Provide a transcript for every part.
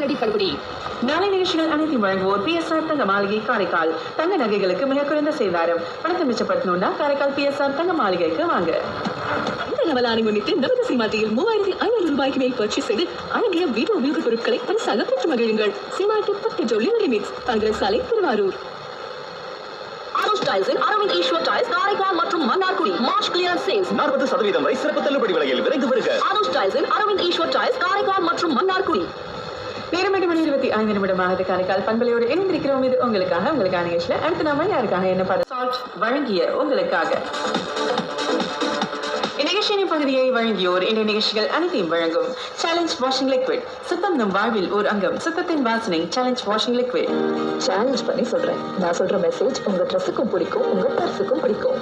அதிரடி தள்ளுபடி நாளை நிகழ்ச்சிகள் அனைத்தையும் வழங்குவோர் பிஎஸ்ஆர் தங்க மாளிகை காரைக்கால். தங்க நகைகளுக்கு மிக குறைந்த சேதாரம். பணத்தை மிச்சப்படுத்தணும்னா காரைக்கால் பிஎஸ்ஆர் தங்க மாளிகைக்கு வாங்க. இந்த நவலானை முன்னிட்டு நமது சீமாட்டியில் மூவாயிரத்தி ஐநூறு ரூபாய்க்கு மேல் பர்ச்சேஸ் செய்து அழகிய வீட்டு உபயோகப் பொருட்களை பரிசாக பெற்று மகிழுங்கள். சீமாட்டி காங்கிரஸ் சாலை திருவாரூர். டைல்ஸின் அரவிந்த் ஈஸ்வர் டைல்ஸ் காரைக்கால் மற்றும் மன்னார்குடி. மார்ச் கிளியர் சேல்ஸ் நாற்பது சதவீதம் வரை சிறப்பு தள்ளுபடி விலையில் விரைந்து வருக. அரவிந்த் ஈஸ்வர் டைல்ஸ் காரைக்கால் நேரம் இருபத்தி ஐந்து நிமிடமாக காரைக்கால் பண்பலையோடு இணைந்திருக்கிறோம். இது உங்களுக்காக உங்களுக்கான நிகழ்ச்சியில் அடுத்து நாம யாருக்காக என்ன பாட சால்ட் வழங்கிய உங்களுக்காக. இந்நிகழ்ச்சியின் பகுதியை வழங்கியோர் இன்றைய நிகழ்ச்சிகள் அனைத்தையும் வழங்கும் சேலஞ்ச் வாஷிங் லிக்விட் சுத்தம் நம் வாழ்வில் ஒரு அங்கம். சுத்தத்தின் வாசனை சேலஞ்ச் வாஷிங் லிக்விட் சேலஞ்ச் பண்ணி சொல்றேன். நான் சொல்ற மெசேஜ் உங்க ட்ரெஸ்ஸுக்கும் பிடிக்கும் உங்க பர்ஸுக்கும் பிடிக்கும்.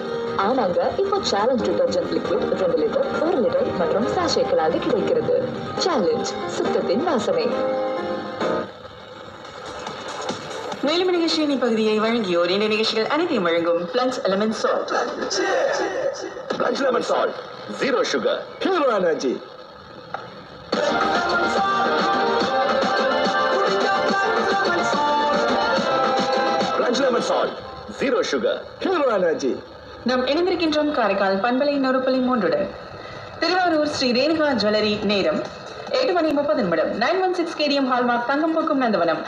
ஆனாங்க இப்போ சேலஞ்ச் டிட்டர்ஜென்ட் லிக்விட் ரெண்டு லிட்டர் ஒரு லிட்டர் மற்றும் சாஷேக்களாக கிடைக்கிறது. சேலஞ்ச் சுத்தத்தின் வாசனை. மேலும் நிகழ்ச்சியின் பகுதியை வழங்கியோர் இந்த நிகழ்ச்சிகள் அனைத்தையும் வழங்கும் blends element salt. Lunch lemon salt, zero sugar. Hero Energy. நாம் இணைந்திருக்கின்றோம் காரைக்கால் பண்பலை நொறுப்பலை மூன்றுடன். திருவாரூர் ஸ்ரீ ரேணுகா ஜுவல்லரி நேரம் எட்டு மணி முப்பது நிமிடம். Nine one six KDM hallmark தங்கம் போக்கும் நந்தவனம்.